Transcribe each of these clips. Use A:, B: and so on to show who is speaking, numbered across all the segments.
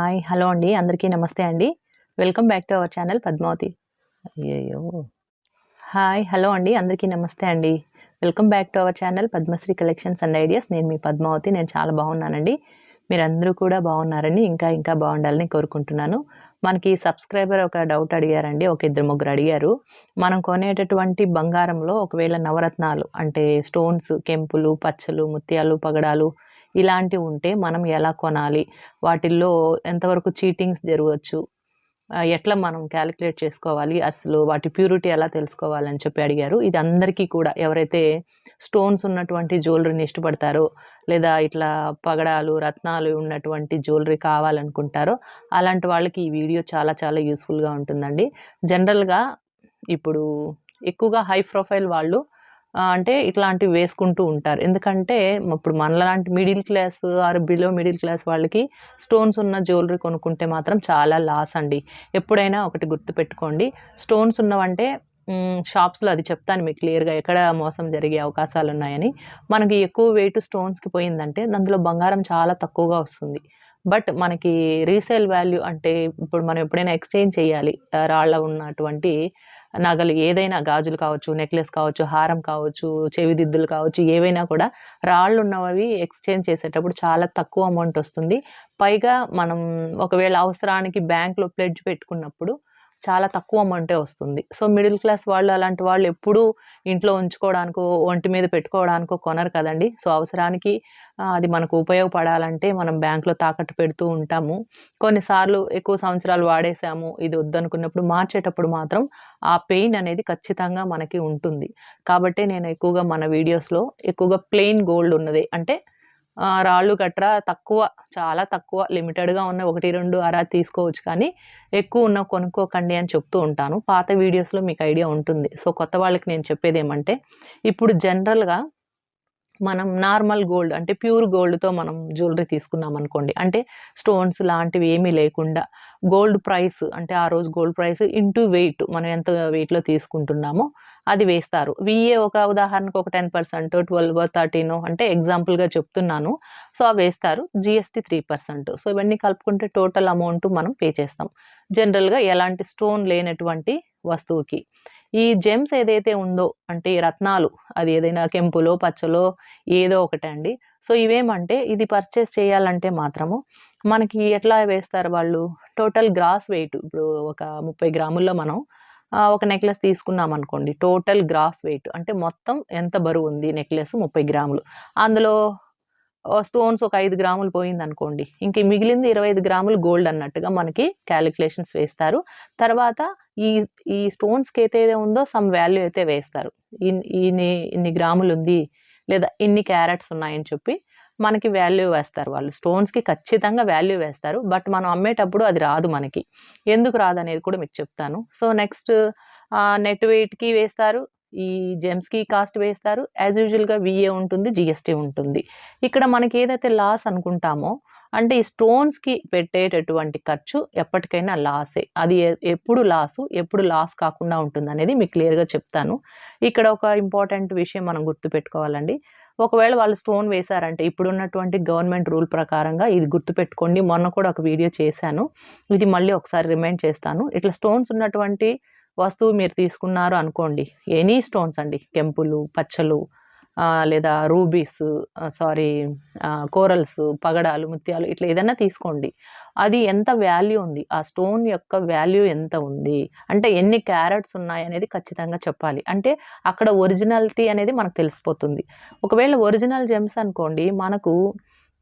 A: Hi hello అండి. అందరికీ నమస్తే అండి. Welcome back to our channel Padmavathi. అయ్యయ్యో. హాయ్ హలో అండి. అందరికీ నమస్తే అండి. Welcome back to our channel Padmasri collections and ideas. నేను మీ పద్మావతి. నేను చాలా బాగున్నానండి. మీరందరూ కూడా బాగున్నారని ఇంకా ఇంకా బాగుండాలని కోరుకుంటున్నాను. మనకి సబ్స్క్రైబర్ ఒక డౌట్ అడిగారండి. ఒక ఇద్దరు ముగ్గురు అడిగారు. మనం కొనేటటువంటి బంగారంలో ఒకవేళ నవరత్నాలు అంటే స్టోన్స్ కెంపులు పచ్చలు ముత్యాలు పగడాలు ఇలాంటివి ఉంటే మనం ఎలా కొనాలి? వాటిల్లో ఎంతవరకు చీటింగ్స్ జరగవచ్చు? ఎట్లా మనం క్యాలిక్యులేట్ చేసుకోవాలి? అసలు వాటి ప్యూరిటీ ఎలా తెలుసుకోవాలని చెప్పి అడిగారు. ఇది అందరికీ కూడా ఎవరైతే స్టోన్స్ ఉన్నటువంటి జ్యువెలరీని ఇష్టపడతారో లేదా ఇట్లా పగడాలు రత్నాలు ఉన్నటువంటి జ్యువెలరీ కావాలనుకుంటారో అలాంటి వాళ్ళకి ఈ వీడియో చాలా చాలా యూస్ఫుల్గా ఉంటుందండి. జనరల్గా ఇప్పుడు ఎక్కువగా హై ప్రొఫైల్ వాళ్ళు అంటే ఇట్లాంటివి వేసుకుంటూ ఉంటారు. ఎందుకంటే ఇప్పుడు మనలాంటి middle class or below middle class వాళ్ళకి స్టోన్స్ ఉన్న జ్యువెలరీ కొనుక్కుంటే మాత్రం చాలా లాస్ అండి. ఎప్పుడైనా ఒకటి గుర్తుపెట్టుకోండి స్టోన్స్ ఉన్నవంటే షాప్స్లో అది చెప్తాను మీకు క్లియర్గా ఎక్కడ మోసం జరిగే అవకాశాలు ఉన్నాయని మనకి ఎక్కువ వెయిట్ స్టోన్స్కి పోయిందంటే అందులో బంగారం చాలా తక్కువగా వస్తుంది. బట్ మనకి రీసేల్ వాల్యూ అంటే ఇప్పుడు మనం ఎప్పుడైనా ఎక్స్చేంజ్ చేయాలి. రాళ్ళ ఉన్నటువంటి నగలు ఏదైనా గాజులు కావచ్చు నెక్లెస్ కావచ్చు హారం కావచ్చు చెవిదిద్దులు కావచ్చు ఏవైనా కూడా రాళ్ళు ఉన్నవి ఎక్స్చేంజ్ చేసేటప్పుడు చాలా తక్కువ అమౌంట్ వస్తుంది. పైగా మనం ఒకవేళ అవసరానికి బ్యాంక్లో ప్లెడ్జ్ పెట్టుకున్నప్పుడు చాలా తక్కువ అమౌంటే వస్తుంది. సో మిడిల్ క్లాస్ వాళ్ళు అలాంటి వాళ్ళు ఎప్పుడూ ఇంట్లో ఉంచుకోవడానికో ఒంటి మీద పెట్టుకోవడానికో కొనరు కదండి. సో అవసరానికి అది మనకు ఉపయోగపడాలంటే మనం బ్యాంకులో తాకట్టు పెడుతూ ఉంటాము. కొన్నిసార్లు ఎక్కువ సంవత్సరాలు వాడేసాము ఇది వద్దనుకున్నప్పుడు మార్చేటప్పుడు మాత్రం ఆ పెయిన్ అనేది ఖచ్చితంగా మనకి ఉంటుంది. కాబట్టి నేను ఎక్కువగా మన వీడియోస్లో ఎక్కువగా ప్లెయిన్ గోల్డ్ ఉన్నది. అంటే రాళ్ళు గట్రా తక్కువ చాలా తక్కువ లిమిటెడ్గా ఉన్న ఒకటి రెండు అరా తీసుకోవచ్చు కానీ ఎక్కువ ఉన్న కొనుక్కోకండి అని చెప్తూ ఉంటాను. పాత వీడియోస్లో మీకు ఐడియా ఉంటుంది. సో కొత్త వాళ్ళకి నేను చెప్పేది ఏమంటే ఇప్పుడు జనరల్గా మనం నార్మల్ గోల్డ్ అంటే ప్యూర్ గోల్డ్తో మనం జ్యువెలరీ తీసుకున్నాం అనుకోండి. అంటే స్టోన్స్ లాంటివి ఏమీ లేకుండా గోల్డ్ ప్రైస్ అంటే ఆ రోజు గోల్డ్ ప్రైస్ ఇంటూ వెయిట్ మనం ఎంత వెయిట్లో తీసుకుంటున్నామో అది వేస్తారు. విఏ ఒక ఉదాహరణకు ఒక టెన్ పర్సెంట్ ట్వెల్వ్ థర్టీన్ అంటే ఎగ్జాంపుల్గా చెప్తున్నాను. సో అవి వేస్తారు. జిఎస్టీ త్రీ పర్సెంట్ సో ఇవన్నీ కలుపుకుంటే టోటల్ అమౌంట్ మనం పే చేస్తాం. జనరల్గా ఎలాంటి స్టోన్ లేనటువంటి వస్తువుకి. ఈ జెమ్స్ ఏదైతే ఉందో అంటే రత్నాలు అది ఏదైనా కెంపులో పచ్చలో ఏదో ఒకటే అండి. సో ఇవేమంటే ఇది పర్చేస్ చేయాలంటే మాత్రము మనకి ఎట్లా వేస్తారు వాళ్ళు? టోటల్ గ్రాస్ వెయిట్ ఇప్పుడు ఒక ముప్పై గ్రాముల్లో మనం ఒక నెక్లెస్ తీసుకున్నాం అనుకోండి. టోటల్ గ్రాస్ వెయిట్ అంటే మొత్తం ఎంత బరువు ఉంది నెక్లెస్ ముప్పై గ్రాములు. అందులో స్టోన్స్ ఒక ఐదు గ్రాములు పోయింది అనుకోండి. ఇంక మిగిలింది ఇరవై ఐదు గ్రాములు గోల్డ్ అన్నట్టుగా మనకి క్యాలిక్యులేషన్స్ వేస్తారు. తర్వాత ఈ ఈ స్టోన్స్కి అయితే ఉందో సమ్ వాల్యూ అయితే వేస్తారు. ఇన్ని ఇన్ని గ్రాములు ఉంది లేదా ఇన్ని క్యారెట్స్ ఉన్నాయని చెప్పి మనకి వాల్యూ వేస్తారు వాళ్ళు. స్టోన్స్కి ఖచ్చితంగా వాల్యూ వేస్తారు. బట్ మనం అమ్మేటప్పుడు అది రాదు మనకి. ఎందుకు రాదు అనేది కూడా మీకు చెప్తాను. సో నెక్స్ట్ నెట్ వెయిట్కి వేస్తారు. ఈ జెమ్స్కి కాస్ట్ వేస్తారు. యాజ్ యూజువల్గా విఏ ఉంటుంది జిఎస్టీ ఉంటుంది. ఇక్కడ మనకి ఏదైతే లాస్ అనుకుంటామో అంటే ఈ స్టోన్స్కి పెట్టేటటువంటి ఖర్చు ఎప్పటికైనా లాసే అది ఎప్పుడు లాసు ఎప్పుడు లాస్ కాకుండా ఉంటుంది అనేది మీకు క్లియర్గా చెప్తాను. ఇక్కడ ఒక ఇంపార్టెంట్ విషయం మనం గుర్తుపెట్టుకోవాలండి. ఒకవేళ వాళ్ళు స్టోన్ వేశారంటే ఇప్పుడున్నటువంటి గవర్నమెంట్ రూల్ ప్రకారంగా ఇది గుర్తుపెట్టుకోండి. మొన్న కూడా ఒక వీడియో చేశాను. ఇది మళ్ళీ ఒకసారి రిమైండ్ చేస్తాను. ఇట్లా స్టోన్స్ ఉన్నటువంటి వస్తువు మీరు తీసుకున్నారు అనుకోండి ఎనీ స్టోన్స్ అండి. కెంపులు పచ్చలు లేదా రూబీస్ సారీ కోరల్స్ పగడాలు ముత్యాలు ఇట్లా ఏదైనా తీసుకోండి. అది ఎంత వాల్యూ ఉంది? ఆ స్టోన్ యొక్క వాల్యూ ఎంత ఉంది? అంటే ఎన్ని క్యారెట్స్ ఉన్నాయి అనేది ఖచ్చితంగా చెప్పాలి. అంటే అక్కడ ఒరిజినాలిటీ అనేది మనకు తెలిసిపోతుంది. ఒకవేళ ఒరిజినల్ జెమ్స్ అనుకోండి మనకు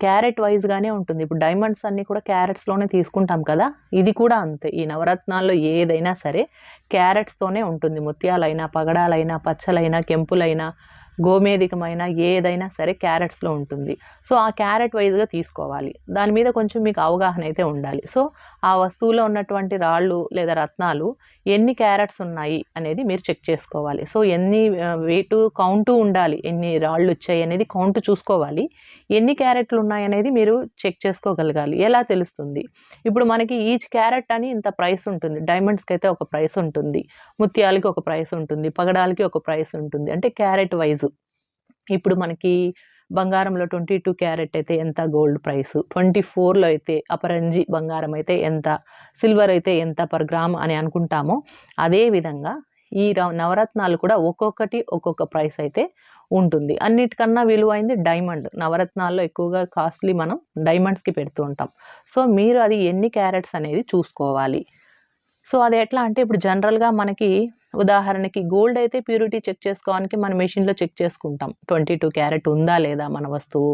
A: క్యారెట్ వైజ్గానే ఉంటుంది. ఇప్పుడు డైమండ్స్ అన్నీ కూడా క్యారెట్స్లోనే తీసుకుంటాం కదా? ఇది కూడా అంతే. ఈ నవరత్నాల్లో ఏదైనా సరే క్యారెట్స్తోనే ఉంటుంది. ముత్యాలైనా పగడాలైనా పచ్చలైనా కెంపులైనా గోమేధికమైన ఏదైనా సరే క్యారెట్స్లో ఉంటుంది. సో ఆ క్యారెట్ వైజ్గా తీసుకోవాలి. దాని మీద కొంచెం మీకు అవగాహన అయితే ఉండాలి. సో ఆ వస్తువులో ఉన్నటువంటి రాళ్ళు లేదా రత్నాలు ఎన్ని క్యారెట్స్ ఉన్నాయి అనేది మీరు చెక్ చేసుకోవాలి. సో ఎన్ని వెయిట్ కౌంటు ఉండాలి ఎన్ని రాళ్ళు వచ్చాయి అనేది కౌంటు చూసుకోవాలి. ఎన్ని క్యారెట్లు ఉన్నాయి అనేది మీరు చెక్ చేసుకోగలగాలి. ఎలా తెలుస్తుంది? ఇప్పుడు మనకి ఈచ్ క్యారెట్ అని ఇంత ప్రైస్ ఉంటుంది. డైమండ్స్కి అయితే ఒక ప్రైస్ ఉంటుంది. ముత్యాలకి ఒక ప్రైస్ ఉంటుంది. పగడాలకి ఒక ప్రైస్ ఉంటుంది. అంటే క్యారెట్ వైజ్ ఇప్పుడు మనకి బంగారంలో ట్వంటీ టూ క్యారెట్ అయితే ఎంత గోల్డ్ ప్రైస్? ట్వంటీ ఫోర్లో అయితే అపరంజి బంగారం అయితే ఎంత? సిల్వర్ అయితే ఎంత పర్ గ్రామ్ అని అనుకుంటామో అదే విధంగా ఈ నవరత్నాలు కూడా ఒక్కొక్కటి ఒక్కొక్క ప్రైస్ అయితే ఉంటుంది. అన్నిటికన్నా విలువైంది డైమండ్. నవరత్నాల్లో ఎక్కువగా కాస్ట్లీ మనం డైమండ్స్కి పెడుతూ ఉంటాం. సో మీరు అది ఎన్ని క్యారెట్స్ అనేది చూసుకోవాలి. సో అది ఎట్లా అంటే ఇప్పుడు జనరల్గా మనకి ఉదాహరణకి గోల్డ్ అయితే ప్యూరిటీ చెక్ చేసుకోవడానికి మన మెషిన్లో చెక్ చేసుకుంటాం. ట్వంటీ టూ క్యారెట్ ఉందా లేదా మన వస్తువు?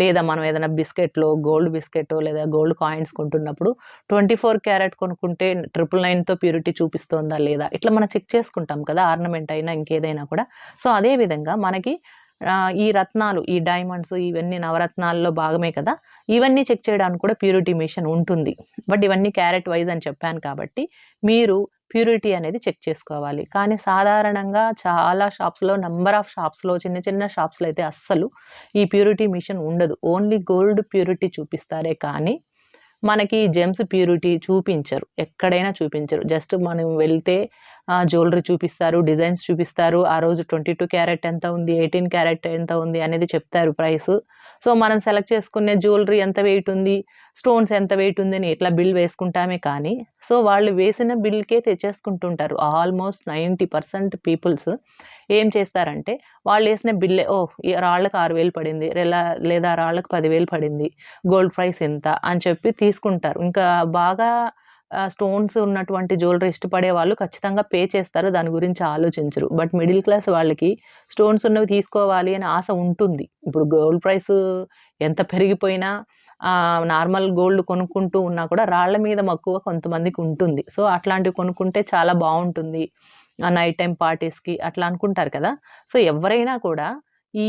A: లేదా మనం ఏదైనా బిస్కెట్లో గోల్డ్ బిస్కెట్ లేదా గోల్డ్ కాయిన్స్ కొంటున్నప్పుడు ట్వంటీ ఫోర్ క్యారెట్ కొనుక్కుంటే ట్రిపుల్ నైన్తో ప్యూరిటీ చూపిస్తోందా లేదా? ఇట్లా మనం చెక్ చేసుకుంటాం కదా ఆర్నమెంట్ అయినా ఇంకేదైనా కూడా. సో అదే విధంగా మనకి ఈ రత్నాలు ఈ డైమండ్స్ ఇవన్నీ నవరత్నాల్లో భాగమే కదా ఇవన్నీ చెక్ చేయడానికి కూడా ప్యూరిటీ మిషన్ ఉంటుంది. బట్ ఇవన్నీ క్యారెట్ వైజ్ అని చెప్పాను కాబట్టి మీరు ప్యూరిటీ అనేది చెక్ చేసుకోవాలి. కానీ సాధారణంగా చాలా షాప్స్లో నంబర్ ఆఫ్ షాప్స్లో చిన్న చిన్న షాప్స్లో అయితే అస్సలు ఈ ప్యూరిటీ మిషన్ ఉండదు. ఓన్లీ గోల్డ్ ప్యూరిటీ చూపిస్తారే కానీ మనకి జెమ్స్ ప్యూరిటీ చూపించరు. ఎక్కడైనా చూపించరు. జస్ట్ మనం వెళ్తే జ్యువెలరీ చూపిస్తారు డిజైన్స్ చూపిస్తారు. ఆ రోజు ట్వంటీ టూ క్యారెట్ ఎంత ఉంది ఎయిటీన్ క్యారెట్ ఎంత ఉంది అనేది చెప్తారు ప్రైస్. సో మనం సెలెక్ట్ చేసుకునే జ్యువెలరీ ఎంత వెయిట్ ఉంది స్టోన్స్ ఎంత వెయిట్ ఉంది అని ఇట్లా బిల్ వేసుకుంటామే కానీ సో వాళ్ళు వేసిన బిల్కే తెచ్చేసుకుంటుంటారు. ఆల్మోస్ట్ నైంటీ పర్సెంట్ పీపుల్స్ ఏం చేస్తారంటే వాళ్ళు వేసిన బిల్లే ఓ రాళ్ళకు ఆరు వేలు పడింది లేదా లేదా రాళ్ళకు పదివేలు పడింది గోల్డ్ ప్రైస్ ఎంత అని చెప్పి తీసుకుంటారు. ఇంకా బాగా స్టోన్స్ ఉన్నటువంటి జ్యువెలరీ ఇష్టపడే వాళ్ళు ఖచ్చితంగా పే చేస్తారు దాని గురించి ఆలోచించరు. బట్ మిడిల్ క్లాస్ వాళ్ళకి స్టోన్స్ ఉన్నవి తీసుకోవాలి అని ఆశ ఉంటుంది. ఇప్పుడు గోల్డ్ ప్రైస్ ఎంత పెరిగిపోయినా నార్మల్ గోల్డ్ కొనుక్కుంటూ ఉన్నా కూడా రాళ్ళ మీద మక్కువ కొంతమందికి ఉంటుంది. సో అట్లాంటివి కొనుక్కుంటే చాలా బాగుంటుంది. నైట్ టైం పార్టీస్కి అట్లా అనుకుంటారు కదా. సో ఎవరైనా కూడా ఈ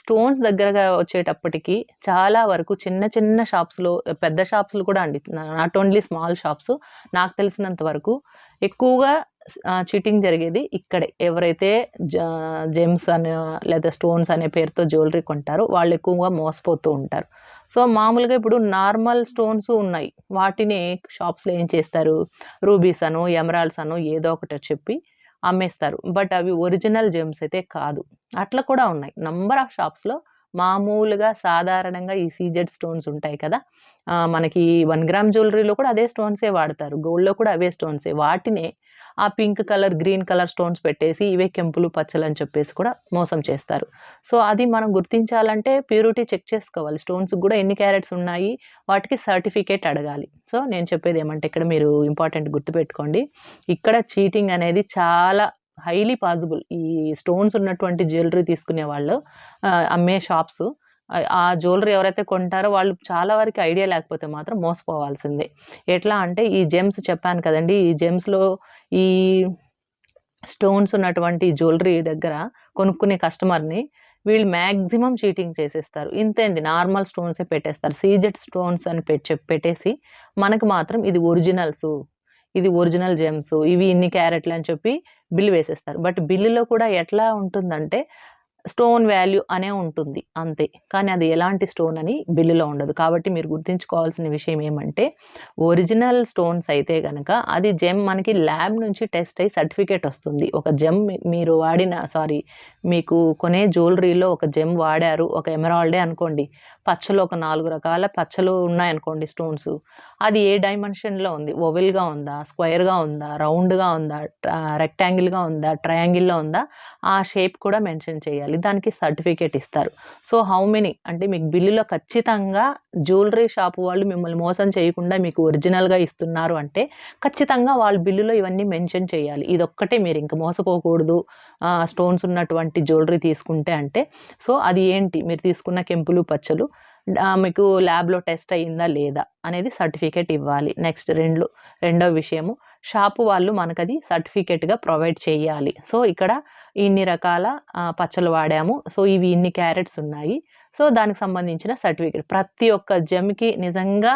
A: స్టోన్స్ దగ్గరగా వచ్చేటప్పటికి చాలా వరకు చిన్న చిన్న షాప్స్లో పెద్ద షాప్స్లో కూడా అండి. Not only small shops. నాకు తెలిసినంత వరకు ఎక్కువగా చీటింగ్ జరిగేది ఇక్కడే. ఎవరైతే జెమ్స్ అనే లేదా స్టోన్స్ అనే పేరుతో జ్యువెలరీ కొంటారో వాళ్ళు ఎక్కువగా మోసపోతూ ఉంటారు. సో మామూలుగా ఇప్పుడు నార్మల్ స్టోన్స్ ఉన్నాయి. వాటిని షాప్స్లో ఏం చేస్తారు? రూబీస్ అను ఎమరాల్డ్స్ అను ఏదో ఒకటి చెప్పి అమ్మేస్తారు. బట్ అవి ఒరిజినల్ జెమ్స్ అయితే కాదు. అట్లా కూడా ఉన్నాయి. నంబర్ ఆఫ్ షాప్స్లో మామూలుగా సాధారణంగా ఈ సీజెడ్ స్టోన్స్ ఉంటాయి కదా. మనకి వన్ గ్రామ్ జ్యువెలరీలో కూడా అదే స్టోన్సే వాడతారు. గోల్డ్లో కూడా అవే స్టోన్సే. వాటినే ఆ pink colour green colour stones పెట్టేసి ఇవే కెంపులు పచ్చలు అని చెప్పేసి కూడా మోసం చేస్తారు. సో అది మనం గుర్తించాలంటే ప్యూరిటీ చెక్ చేసుకోవాలి. స్టోన్స్ కూడా ఎన్ని క్యారెట్స్ ఉన్నాయి వాటికి సర్టిఫికేట్ అడగాలి. సో నేను చెప్పేది ఏమంటే ఇక్కడ మీరు ఇంపార్టెంట్ గుర్తుపెట్టుకోండి ఇక్కడ చీటింగ్ అనేది చాలా హైలీ పాసిబుల్. ఈ స్టోన్స్ ఉన్నటువంటి జ్యువెలరీ తీసుకునే వాళ్ళు అమ్మే షాప్స్ ఆ జ్యువెలరీ ఎవరైతే కొంటారో వాళ్ళు చాలా వరకు ఐడియా లేకపోతే మాత్రం మోసపోవాల్సిందే. ఎట్లా అంటే ఈ జెమ్స్ చెప్పాను కదండి ఈ జెమ్స్లో ఈ స్టోన్స్ ఉన్నటువంటి జ్యువెలరీ దగ్గర కొనుక్కునే కస్టమర్ని వీళ్ళు మ్యాక్సిమం చీటింగ్ చేసేస్తారు. ఇంతే అండి నార్మల్ స్టోన్సే పెట్టేస్తారు. సీజెడ్ స్టోన్స్ అని పెట్టి పెట్టేసి మనకు మాత్రం ఇది ఒరిజినల్స్ ఇది ఒరిజినల్ జెమ్స్ ఇవి ఇన్ని క్యారెట్లు అని చెప్పి బిల్లు వేసేస్తారు. బట్ బిల్లులో కూడా ఎట్లా ఉంటుందంటే స్టోన్ వాల్యూ అనే ఉంటుంది అంతే. కానీ అది ఎలాంటి స్టోన్ అని బిల్లులో ఉండదు. కాబట్టి మీరు గుర్తుంచుకోవాల్సిన విషయం ఏమంటే ఒరిజినల్ స్టోన్స్ అయితే కనుక అది జెమ్ మనకి ల్యాబ్ నుంచి టెస్ట్ అయ్యి సర్టిఫికేట్ వస్తుంది. ఒక జెమ్ మీరు వాడిన సారీ మీకు కొనే జ్యువెలరీలో ఒక జెమ్ వాడారు ఒక ఎమరాల్డే అనుకోండి పచ్చలు ఒక నాలుగు రకాల పచ్చలు ఉన్నాయనుకోండి స్టోన్స్ అది ఏ డైమెన్షన్లో ఉంది? ఓవెల్గా ఉందా? స్క్వేర్గా ఉందా? రౌండ్గా ఉందా? రెక్టాంగిల్గా ఉందా? ట్రయాంగిల్లో ఉందా? ఆ షేప్ కూడా మెన్షన్ చేయాలి. దానికి సర్టిఫికేట్ ఇస్తారు. సో హౌ మెనీ అంటే మీకు బిల్లులో ఖచ్చితంగా జ్యువెలరీ షాప్ వాళ్ళు మిమ్మల్ని మోసం చేయకుండా మీకు ఒరిజినల్గా ఇస్తున్నారు అంటే ఖచ్చితంగా వాళ్ళ బిల్లులో ఇవన్నీ మెన్షన్ చేయాలి. ఇదొక్కటే మీరు ఇంకా మోసపోకూడదు. స్టోన్స్ ఉన్నటువంటి జ్యువెలరీ తీసుకుంటే అంటే. సో అది ఏంటి? మీరు తీసుకున్న కెంపులు పచ్చలు. మీకు ల్యాబ్లో టెస్ట్ అయ్యిందా లేదా అనేది సర్టిఫికేట్ ఇవ్వాలి. నెక్స్ట్ రెండు రెండో విషయము షాపు వాళ్ళు మనకు అది సర్టిఫికేట్గా ప్రొవైడ్ చేయాలి. సో ఇక్కడ ఇన్ని రకాల పచ్చలు వాడాము. సో ఇవి ఇన్ని క్యారెట్స్ ఉన్నాయి. సో దానికి సంబంధించిన సర్టిఫికేట్ ప్రతి ఒక్క జెమ్కి నిజంగా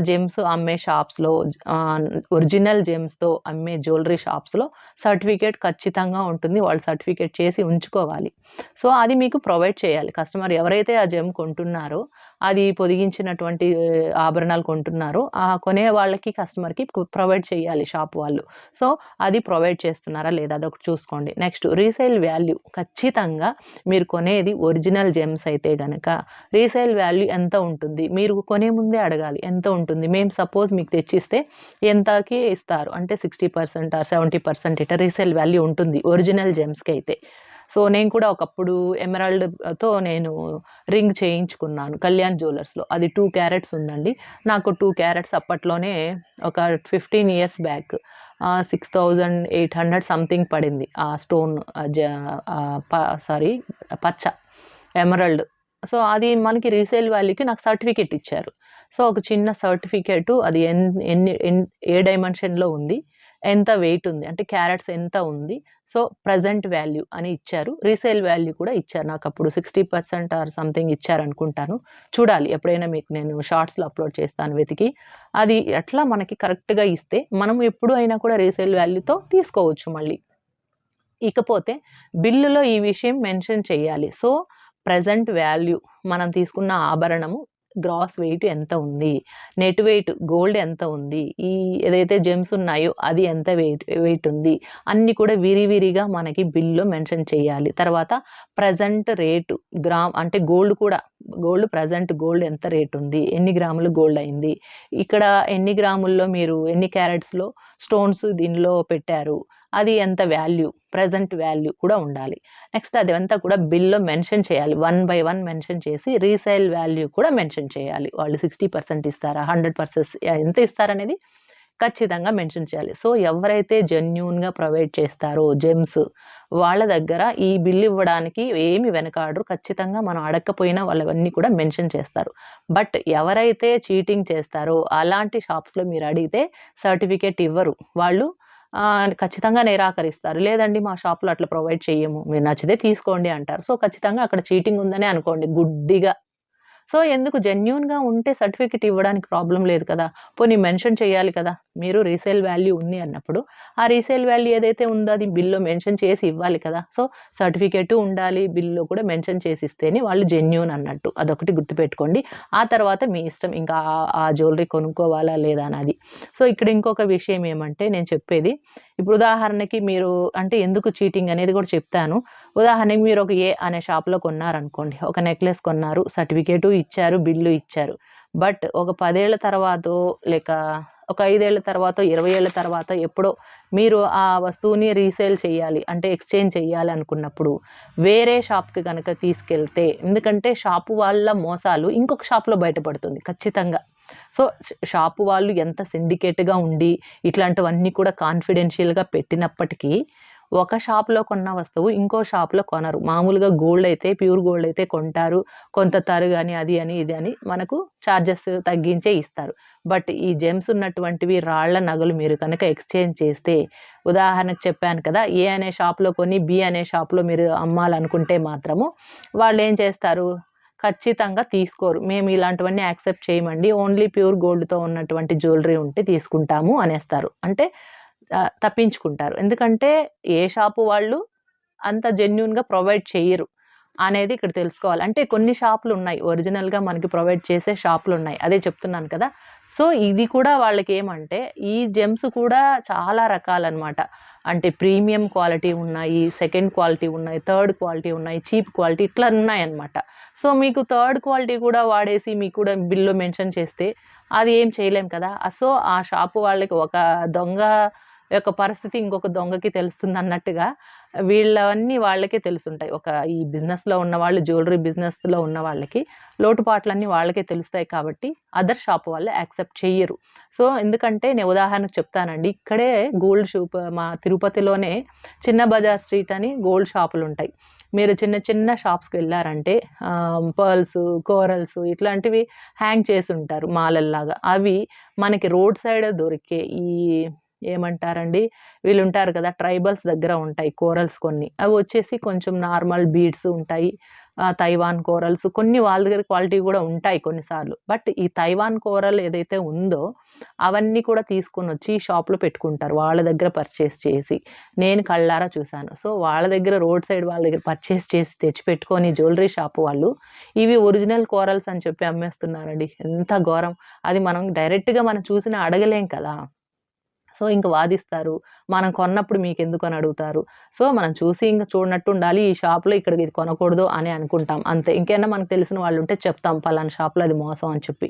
A: జెమ్స్ అమ్మే షాప్స్లో ఒరిజినల్ జెమ్స్తో అమ్మే జ్యువెలరీ షాప్స్లో సర్టిఫికేట్ ఖచ్చితంగా ఉంటుంది. వాళ్ళు సర్టిఫికేట్ చేసి ఉంచుకోవాలి. సో అది మీకు ప్రొవైడ్ చేయాలి. కస్టమర్ ఎవరైతే ఆ జెమ్ కొంటున్నారో అది పొదిగించినటువంటి ఆభరణాలు కొంటున్నారు ఆ కొనే వాళ్ళకి కస్టమర్‌కి ప్రొవైడ్ చేయాలి షాప్ వాళ్ళు. సో, అది ప్రొవైడ్ చేస్తున్నారా లేదా అదొకటి చూసుకోండి. నెక్స్ట్ రీసేల్ వాల్యూ ఖచ్చితంగా మీరు కొనేది ఒరిజినల్ జెమ్స్ అయితే కనుక రీసేల్ వాల్యూ ఎంత ఉంటుంది? మీరు కొనే ముందే అడగాలి. ఎంత ఉంటుంది? మేము సపోజ్ మీకు తెచ్చిస్తే ఎంతకి ఇస్తారు? అంటే 60% ఆర్ 70% ఇట్లా రీసేల్ వాల్యూ ఉంటుంది. ఒరిజినల్ జెమ్స్‌కి అయితే. సో, నేను కూడా ఒకప్పుడు ఎమరాల్డ్‌తో నేను రింగ్ చేయించుకున్నాను కళ్యాణ్ జ్యువెలర్స్లో అది టూ క్యారెట్స్ ఉందండి. నాకు టూ క్యారెట్స్ అప్పట్లోనే ఒక 15 years back six thousand eight hundred something పడింది. ఆ స్టోన్ సారీ పచ్చ ఎమరల్డ్ సో, అది మనకి రీసేల్ వాల్యూకి నాకు సర్టిఫికేట్ ఇచ్చారు. సో, ఒక చిన్న సర్టిఫికేటు అది ఎన్ ఎన్ని ఎన్ ఏ డైమెన్షన్‌లో ఉంది? ఎంత వెయిట్ ఉంది? అంటే క్యారెట్స్ ఎంత ఉంది? సో, ప్రెజెంట్ వాల్యూ అని ఇచ్చారు. రీసేల్ వాల్యూ కూడా ఇచ్చారు. నాకు అప్పుడు సిక్స్టీ పర్సెంట్ ఆర్ సంథింగ్ ఇచ్చారు అనుకుంటాను చూడాలి ఎప్పుడైనా మీకు నేను షార్ట్స్‌లో అప్‌లోడ్ చేస్తాను వెతికి. అది అట్లా మనకి కరెక్ట్‌గా ఇస్తే మనం ఎప్పుడు అయినా కూడా రీసేల్ వాల్యూతో తీసుకోవచ్చు మళ్ళీ. ఇకపోతే బిల్లులో ఈ విషయం మెన్షన్ చేయాలి. సో, ప్రజెంట్ వాల్యూ మనం తీసుకున్న ఆభరణము గ్రాస్ వెయిట్ ఎంత ఉంది? నెట్ వెయిట్ గోల్డ్ ఎంత ఉంది? ఈ ఏదైతే జెమ్స్ ఉన్నాయో అది ఎంత వెయిట్ వెయిట్ ఉంది? అన్నీ కూడా విరివిరిగా మనకి బిల్‌లో మెన్షన్ చేయాలి. తర్వాత ప్రజెంట్ రేటు గ్రామ్ అంటే గోల్డ్ కూడా గోల్డ్ ప్రెజెంట్ గోల్డ్ ఎంత రేట్ ఉంది? ఎన్ని గ్రాములు గోల్డ్ అయింది? ఇక్కడ ఎన్ని గ్రాముల్లో మీరు ఎన్ని క్యారెట్స్‌లో స్టోన్స్ దీనిలో పెట్టారు? అది ఎంత వాల్యూ? ప్రెజెంట్ వాల్యూ కూడా ఉండాలి. నెక్స్ట్ అదంతా కూడా బిల్‌లో మెన్షన్ చేయాలి. వన్ బై వన్ మెన్షన్ చేసి రీసేల్ వాల్యూ కూడా మెన్షన్ చేయాలి. వాళ్ళు 60% ఇస్తారా? 100% ఎంత ఇస్తారనేది ఖచ్చితంగా మెన్షన్ చేయాలి. సో, ఎవరైతే జెన్యున్గా ప్రొవైడ్ చేస్తారో జెమ్స్ వాళ్ళ దగ్గర ఈ బిల్ ఇవ్వడానికి ఏమి వెనకాడరు. ఖచ్చితంగా మనం అడగకపోయినా వాళ్ళవన్నీ కూడా మెన్షన్ చేస్తారు. బట్ ఎవరైతే చీటింగ్ చేస్తారో అలాంటి షాప్స్‌లో మీరు అడిగితే సర్టిఫికేట్ ఇవ్వరు. వాళ్ళు ఖచ్చితంగా నిరాకరిస్తారు. లేదండి మా షాప్‌లో అట్లా ప్రొవైడ్ చేయము మీరు నచ్చితే తీసుకోండి అంటారు. సో, ఖచ్చితంగా అక్కడ చీటింగ్ ఉందని అనుకోండి గుడ్డిగా. సో, ఎందుకు జెన్యూన్‌గా ఉంటే సర్టిఫికేట్ ఇవ్వడానికి ప్రాబ్లం లేదు కదా! పోనీ మెన్షన్ చేయాలి కదా! మీరు రీసేల్ వాల్యూ ఉంది అన్నప్పుడు ఆ రీసేల్ వాల్యూ ఏదైతే ఉందో అది బిల్‌లో మెన్షన్ చేసి ఇవ్వాలి కదా! సో, సర్టిఫికెట్ ఉండాలి. బిల్‌లో కూడా మెన్షన్ చేసి ఇస్తేనే వాళ్ళు జెన్యూన్ అన్నట్టు. అదొకటి గుర్తుపెట్టుకోండి. ఆ తర్వాత మీ ఇష్టం ఇంకా ఆ జ్యువెలరీ కొనుక్కోవాలా లేదా అన్నది. సో, ఇక్కడ ఇంకొక విషయం ఏమంటే నేను చెప్పేది ఇప్పుడు ఉదాహరణకి మీరు అంటే ఎందుకు చీటింగ్ అనేది కూడా చెప్తాను. ఉదాహరణకి మీరు ఒక ఏ అనే షాప్‌లో కొన్నారనుకోండి. ఒక నెక్లెస్ కొన్నారు. సర్టిఫికేటు ఇచ్చారు. బిల్లు ఇచ్చారు. బట్ ఒక 10 ఏళ్ళ తర్వాతో లేక ఒక ఐదేళ్ళ తర్వాత ఇరవై ఏళ్ళ తర్వాత ఎప్పుడో మీరు ఆ వస్తువుని రీసేల్ చేయాలి. అంటే ఎక్స్‌చేంజ్ చేయాలి అనుకున్నప్పుడు వేరే షాప్‌కి కనుక తీసుకెళ్తే ఎందుకంటే షాపు వాళ్ళ మోసాలు ఇంకొక షాప్‌లో బయటపడుతుంది ఖచ్చితంగా. సో, షాపు వాళ్ళు ఎంత సిండికేట్‌గా ఉండి ఇట్లాంటివన్నీ కూడా కాన్ఫిడెన్షియల్‌గా పెట్టినప్పటికీ ఒక షాప్‌లో కొన్న వస్తువు ఇంకో షాప్‌లో కొనరు. మామూలుగా గోల్డ్ అయితే ప్యూర్ గోల్డ్ అయితే కొంటారు. కొంత తరుగని అది అని ఇది అని మనకు చార్జెస్ తగ్గించే ఇస్తారు. బట్ ఈ జెమ్స్ ఉన్నటువంటివి రాళ్ళ నగలు మీరు కనుక ఎక్స్‌చేంజ్ చేస్తే ఉదాహరణకు చెప్పాను కదా! ఏ అనే షాప్‌లో కొని బి అనే షాప్‌లో మీరు అమ్మాలనుకుంటే మాత్రము వాళ్ళు ఏం చేస్తారు? ఖచ్చితంగా తీసుకోరు. మేము ఇలాంటివన్నీ యాక్సెప్ట్ చేయమండి. ఓన్లీ ప్యూర్ గోల్డ్‌తో ఉన్నటువంటి జ్యువెలరీ ఉంటే తీసుకుంటాము అనేస్తారు. అంటే తప్పించుకుంటారు. ఎందుకంటే ఏ షాపు వాళ్ళు అంత జెన్యున్గా ప్రొవైడ్ చేయరు అనేది ఇక్కడ తెలుసుకోవాలి. అంటే కొన్ని షాపులు ఉన్నాయి ఒరిజినల్‌గా మనకి ప్రొవైడ్ చేసే షాపులు ఉన్నాయి అదే చెప్తున్నాను కదా! సో, ఇది కూడా వాళ్ళకి ఏమంటే ఈ జెమ్స్ కూడా చాలా రకాలనమాట. అంటే ప్రీమియం క్వాలిటీ ఉన్నాయి. సెకండ్ క్వాలిటీ ఉన్నాయి. థర్డ్ క్వాలిటీ ఉన్నాయి. చీప్ క్వాలిటీ ఇట్లా ఉన్నాయన్నమాట. సో, మీకు థర్డ్ క్వాలిటీ కూడా వాడేసి మీకు కూడా బిల్‌లో మెన్షన్ చేస్తే అది ఏం చేయలేం కదా! సో, ఆ షాపు వాళ్ళకి ఒక దొంగ యొక్క పరిస్థితి ఇంకొక దొంగకి తెలుస్తుంది అన్నట్టుగా వీళ్ళవన్నీ వాళ్ళకే తెలుసుంటాయి. ఒక ఈ బిజినెస్‌లో ఉన్న వాళ్ళు జ్యువెలరీ బిజినెస్‌లో ఉన్న వాళ్ళకి లోటుపాట్లన్నీ వాళ్ళకే తెలుస్తాయి కాబట్టి అదర్ షాప్ వాళ్ళు యాక్సెప్ట్ చెయ్యరు. సో, ఎందుకంటే నేను ఉదాహరణకు చెప్తానండి. ఇక్కడే గోల్డ్ షూప్ మా తిరుపతిలోనే చిన్న బజార్ స్ట్రీట్ అని గోల్డ్ షాపులు ఉంటాయి మీరు చిన్న చిన్న షాప్స్‌కి వెళ్ళారంటే పర్ల్స్, కోరల్స్ ఇట్లాంటివి హ్యాంగ్ చేసి ఉంటారు మాలల్లాగా. అవి మనకి రోడ్ సైడ్ దొరికే ఈ ఏమంటారండి? వీళ్ళు ఉంటారు కదా! ట్రైబల్స్ దగ్గర ఉంటాయి కోరల్స్ కొన్ని. అవి వచ్చేసి కొంచెం నార్మల్ బీడ్స్ ఉంటాయి. తైవాన్ కోరల్స్ కొన్ని వాళ్ళ దగ్గర క్వాలిటీ కూడా ఉంటాయి కొన్నిసార్లు. బట్ ఈ తైవాన్ కోరల్ ఏదైతే ఉందో అవన్నీ కూడా తీసుకొనొచ్చి షాప్‌లో పెట్టుకుంటారు. వాళ్ళ దగ్గర పర్చేస్ చేసి. నేను కళ్ళారా చూశాను సో, వాళ్ళ దగ్గర రోడ్ సైడ్ వాళ్ళ దగ్గర పర్చేస్ చేసి తెచ్చిపెట్టుకొని జ్యువెలరీ షాప్ వాళ్ళు ఇవి ఒరిజినల్ కోరల్స్ అని చెప్పి అమ్మేస్తున్నారండి. ఎంత ఘోరం. అది మనం డైరెక్ట్‌గా మనం చూసిన అడగలేం కదా! సో, ఇంక వాదిస్తారు. మనం కొన్నప్పుడు మీకు ఎందుకు అని అడుగుతారు. సో, మనం చూసి ఇంకా చూడనట్టు ఉండాలి. ఈ షాప్‌లో ఇక్కడ ఇది కొనకూడదు అని అనుకుంటాం. అంతే. ఇంకేమన్నా మనకు తెలిసిన వాళ్ళు ఉంటే చెప్తాం. పలానా షాప్‌లో అది మోసం అని చెప్పి.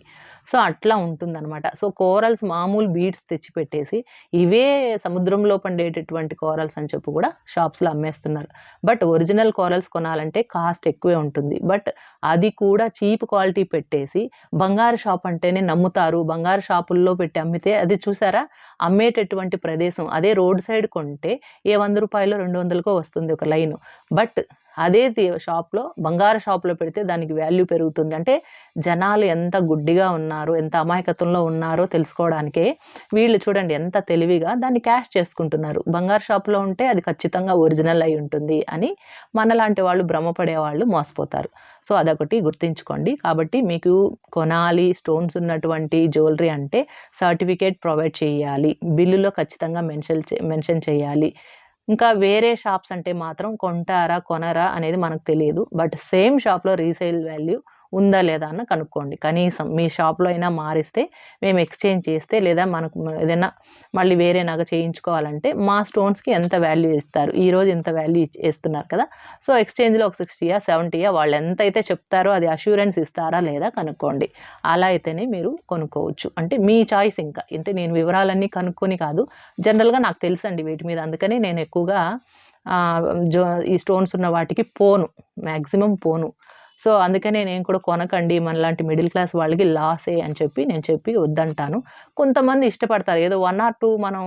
A: సో, అట్లా ఉంటుందనమాట. సో, కోరల్స్ మామూలు బీడ్స్ తెచ్చిపెట్టేసి ఇవే సముద్రంలో పండేటటువంటి కోరల్స్ అని చెప్పి కూడా షాప్స్‌లో అమ్మేస్తున్నారు. బట్ ఒరిజినల్ కోరల్స్ కొనాలంటే కాస్ట్ ఎక్కువే ఉంటుంది. బట్ అది కూడా చీప్ క్వాలిటీ పెట్టేసి బంగారు షాప్ అంటేనే నమ్ముతారు. బంగారు షాపుల్లో పెట్టి అమ్మితే అది చూసారా? అమ్మేటటువంటి ప్రదేశం అదే రోడ్ రోడ్ సైడ్ కొంటే ఏ వంద రూపాయలు రెండు వందలకో వస్తుంది ఒక లైన్. బట్ అదే షాప్‌లో బంగారు షాప్‌లో పెడితే దానికి వాల్యూ పెరుగుతుంది. అంటే జనాలు ఎంత గుడ్డిగా ఉన్నారు, ఎంత అమాయకత్వంలో ఉన్నారో తెలుసుకోవడానికే వీళ్ళు చూడండి ఎంత తెలివిగా దాన్ని క్యాష్ చేసుకుంటున్నారు. బంగారు షాప్‌లో ఉంటే అది ఖచ్చితంగా ఒరిజినల్ అయి ఉంటుంది అని మనలాంటి వాళ్ళు భ్రమపడే వాళ్ళు మోసపోతారు. సో, అదొకటి గుర్తుంచుకోండి. కాబట్టి మీకు కొనాలి స్టోన్స్ ఉన్నటువంటి జ్యువెలరీ అంటే సర్టిఫికేట్ ప్రొవైడ్ చేయాలి. బిల్లులో ఖచ్చితంగా మెన్షన్ చే మెన్షన్ చేయాలి. ఇంకా వేరే షాప్స్ అంటే మాత్రం కొంటారా? కొనరా? అనేది మనకు తెలియదు బట్ సేమ్ షాప్‌లో రీసేల్ వాల్యూ ఉందా? లేదా? అన్న కనుక్కోండి. కనీసం మీ షాప్‌లో అయినా మారిస్తే మేము ఎక్స్‌చేంజ్ చేస్తే లేదా మనకు ఏదైనా మళ్ళీ వేరే నగ చేయించుకోవాలంటే మా స్టోన్స్‌కి ఎంత వాల్యూ ఇస్తారు? ఈరోజు ఎంత వాల్యూ ఇస్తున్నారు కదా! సో, ఎక్స్‌చేంజ్‌లో ఒక 60యా? 70యా? వాళ్ళు ఎంతైతే చెప్తారో అది అష్యూరెన్స్ ఇస్తారా? లేదా? కనుక్కోండి. అలా అయితేనే మీరు కొనుక్కోవచ్చు. అంటే మీ చాయిస్ ఇంకా. అంటే నేను వివరాలన్నీ కనుక్కొని కాదు. జనరల్‌గా నాకు తెలుసండి వీటి మీద. అందుకని నేను ఎక్కువగా జో ఈ స్టోన్స్ ఉన్న వాటికి పోను. మ్యాక్సిమం పోను. సో, అందుకనే నేను కూడా కొనకండి మనలాంటి మిడిల్ క్లాస్ వాళ్ళకి లాసే అని చెప్పి నేను చెప్పి వద్దంటాను. కొంతమంది ఇష్టపడతారు. ఏదో వన్ ఆర్ టూ మనం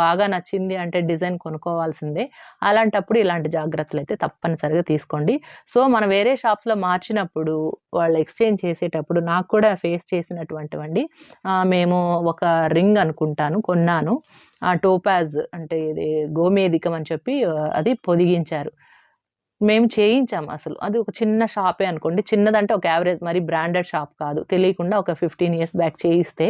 A: బాగా నచ్చింది అంటే డిజైన్ కొనుక్కోవాల్సిందే. అలాంటప్పుడు ఇలాంటి జాగ్రత్తలు అయితే తప్పనిసరిగా తీసుకోండి. సో, మనం వేరే షాప్స్‌లో మార్చినప్పుడు వాళ్ళు ఎక్స్‌చేంజ్ చేసేటప్పుడు నాకు కూడా ఫేస్ చేసినటువంటివండి. మేము ఒక రింగ్ అనుకుంటాను కొన్నాను. టోపాజ్ అంటే ఇది గోమేధికం అని చెప్పి అది పొదిగించారు. మేము చేయించాం అసలు. అది ఒక చిన్న షాపే అనుకోండి. చిన్నదంటే ఒక యావరేజ్ మరి బ్రాండెడ్ షాప్ కాదు. తెలియకుండా ఒక 15 ఇయర్స్ బ్యాక్ చేయిస్తే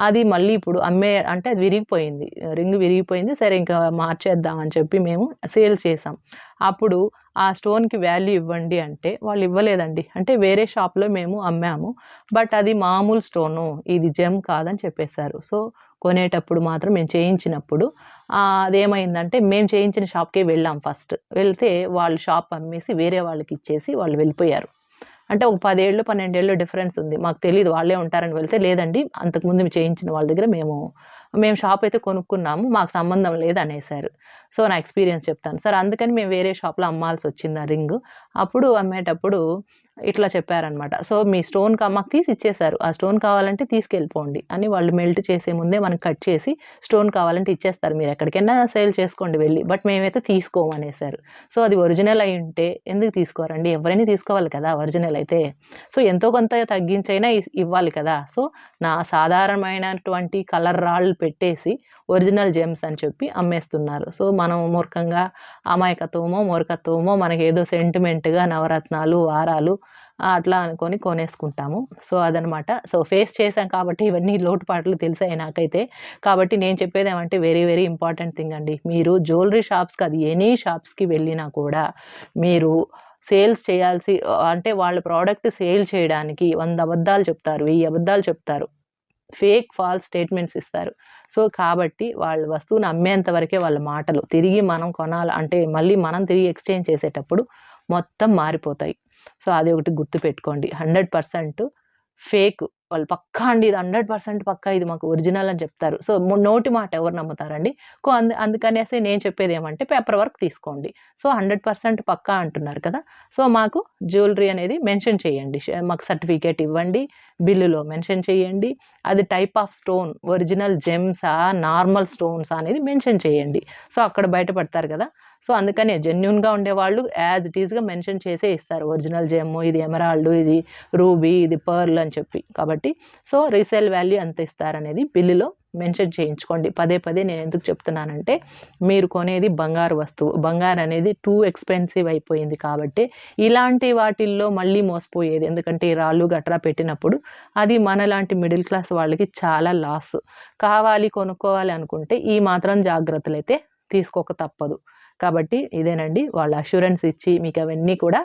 A: అది మళ్ళీ ఇప్పుడు అమ్మే అంటే అది విరిగిపోయింది. రింగ్ విరిగిపోయింది. సరే ఇంకా మార్చేద్దాం అని చెప్పి మేము సేల్ చేసాం. అప్పుడు ఆ స్టోన్‌కి వాల్యూ ఇవ్వండి అంటే వాళ్ళు ఇవ్వలేదండి. అంటే వేరే షాప్‌లో మేము అమ్మాము. బట్ అది మామూలు స్టోను. ఇది జెమ్ కాదని చెప్పేసారు. సో, కొనేటప్పుడు మాత్రం మేము చేయించినప్పుడు అదేమైందంటే మేము చేయించిన షాప్‌కే వెళ్ళాం ఫస్ట్. వెళ్తే వాళ్ళు షాప్ అమ్మేసి వేరే వాళ్ళకి ఇచ్చేసి వాళ్ళు వెళ్ళిపోయారు. అంటే ఒక పదేళ్ళు పన్నెండేళ్ళు డిఫరెన్స్ ఉంది. మాకు తెలియదు వాళ్ళే ఉంటారని వెళ్తే లేదండి అంతకుముందు చేయించిన వాళ్ళ దగ్గర మేము మేము షాప్ అయితే కొనుక్కున్నాము. మాకు సంబంధం లేదనేసారు. సో, నా ఎక్స్‌పీరియన్స్ చెప్తాను. సరే అందుకని మేము వేరే షాప్‌లో అమ్మాల్సి వచ్చింది ఆ రింగ్ అప్పుడు అమ్మేటప్పుడు ఇట్లా చెప్పారనమాట. సో, మీ స్టోన్ మాకు తీసి ఇచ్చేసారు. ఆ స్టోన్ కావాలంటే తీసుకెళ్ళిపోండి అని వాళ్ళు మెల్ట్ చేసే ముందే మనం కట్ చేసి స్టోన్ కావాలంటే ఇచ్చేస్తారు. మీరు ఎక్కడికైనా సేల్ చేసుకోండి వెళ్ళి బట్ మేమైతే తీసుకోమనేసారు సో, అది ఒరిజినల్ అయి ఉంటే ఎందుకు తీసుకోరండి? ఎవరైనా తీసుకోవాలి కదా! ఒరిజినల్ అయితే. సో, ఎంతో కొంత తగ్గించైనా ఇస్ ఇవ్వాలి కదా! సో, నా సాధారణమైనటువంటి కలర్ రాళ్ళు పెట్టేసి ఒరిజినల్ జెమ్స్ అని చెప్పి అమ్మేస్తున్నారు. సో, మనం మూర్ఖంగా అమాయకత్వమో, మూర్ఖత్వమో మనకేదో సెంటిమెంట్‌గా నవరత్నాలు, వారాలు అట్లా అనుకొని కొనేసుకుంటాము. సో, అదనమాట. సో, ఫేస్ చేశాం కాబట్టి ఇవన్నీ లోటుపాట్లు తెలిసాయి నాకైతే. కాబట్టి నేను చెప్పేదేమంటే వెరీ వెరీ ఇంపార్టెంట్ థింగ్ అండి. మీరు జ్యువెలరీ షాప్స్కి అది ఎనీ షాప్స్‌కి వెళ్ళినా కూడా మీరు సేల్స్ చేయాల్సి అంటే వాళ్ళ ప్రోడక్ట్ సేల్ చేయడానికి వంద అబద్ధాలు చెప్తారు. వెయ్యి అబద్ధాలు చెప్తారు. ఫేక్ ఫాల్స్ స్టేట్మెంట్స్ ఇస్తారు. సో, కాబట్టి వాళ్ళ వస్తువుని అమ్మేంత వరకే వాళ్ళ మాటలు. తిరిగి మనం కొనాలి అంటే మళ్ళీ మనం తిరిగి ఎక్స్‌చేంజ్ చేసేటప్పుడు మొత్తం మారిపోతాయి. సో, అది ఒకటి గుర్తుపెట్టుకోండి. 100% ఫేక్. వాళ్ళు పక్కా అండి ఇది 100% పక్కా ఇది మాకు ఒరిజినల్ అని చెప్తారు. సో, నోటి మాట ఎవరు నమ్ముతారండి? కో అందు అందుకనేసి నేను చెప్పేది ఏమంటే పేపర్ వర్క్ తీసుకోండి. సో, 100% పక్కా అంటున్నారు కదా! సో, మాకు జ్యువెలరీ అనేది మెన్షన్ చేయండి. మాకు సర్టిఫికేట్ ఇవ్వండి. బిల్లులో మెన్షన్ చేయండి. అది టైప్ ఆఫ్ స్టోన్ ఒరిజినల్ జెమ్సా? నార్మల్ స్టోన్సా? అనేది మెన్షన్ చేయండి. సో, అక్కడ బయటపడతారు కదా! సో, అందుకనే జెన్యున్గా ఉండేవాళ్ళు యాజ్ ఇట్ ఈస్‌గా మెన్షన్ చేసే ఇస్తారు. ఒరిజినల్ జెమ్, ఇది ఎమరాల్డ్, ఇది రూబీ, ఇది పర్ల్ అని చెప్పి. కాబట్టి కాబట్టి సో రీసేల్ వాల్యూ ఎంత ఇస్తారనేది బిల్లులో మెన్షన్ చేయించుకోండి. పదే పదే నేను ఎందుకు చెప్తున్నానంటే మీరు కొనేది బంగారు వస్తువు. బంగారు అనేది టూ ఎక్స్పెన్సివ్ అయిపోయింది కాబట్టి ఇలాంటి వాటిల్లో మళ్ళీ మోసపోయేది. ఎందుకంటే ఈ రాళ్ళు గట్రా పెట్టినప్పుడు అది మనలాంటి మిడిల్ క్లాస్ వాళ్ళకి చాలా లాస్ కావాలి కొనుక్కోవాలి అనుకుంటే ఈ మాత్రం జాగ్రత్తలు అయితే తీసుకోక తప్పదు. కాబట్టి ఇదేనండి వాళ్ళ అష్యూరెన్స్ ఇచ్చి మీకు అవన్నీ కూడా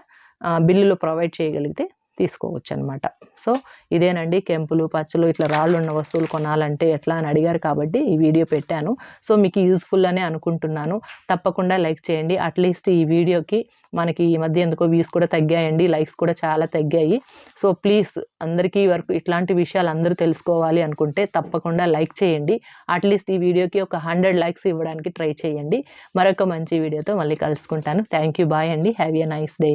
A: బిల్లులో ప్రొవైడ్ చేయగలిగితే తీసుకోవచ్చు అనమాట సో ఇదేనండి కెంపులు పచ్చలు ఇట్లా రాళ్ళు ఉన్న వస్తువులు కొనాలంటే ఎట్లా అని అడిగారు కాబట్టి ఈ వీడియో పెట్టాను. సో మీకు యూస్ఫుల్ అనే అనుకుంటున్నాను. తప్పకుండా లైక్ చేయండి. అట్లీస్ట్ ఈ వీడియోకి మనకి ఈ మధ్య ఎందుకో వ్యూస్ కూడా తగ్గాయండి. లైక్స్ కూడా చాలా తగ్గాయి. సో ప్లీజ్ అందరికీ వరకు ఇట్లాంటి విషయాలు అందరూ తెలుసుకోవాలి అనుకుంటే తప్పకుండా లైక్ చేయండి. అట్లీస్ట్ ఈ వీడియోకి ఒక హండ్రెడ్ లైక్స్ ఇవ్వడానికి ట్రై చేయండి. మరొక మంచి వీడియోతో మళ్ళీ కలుసుకుంటాను. Thank you. బాయ్ అండి. Have a nice day.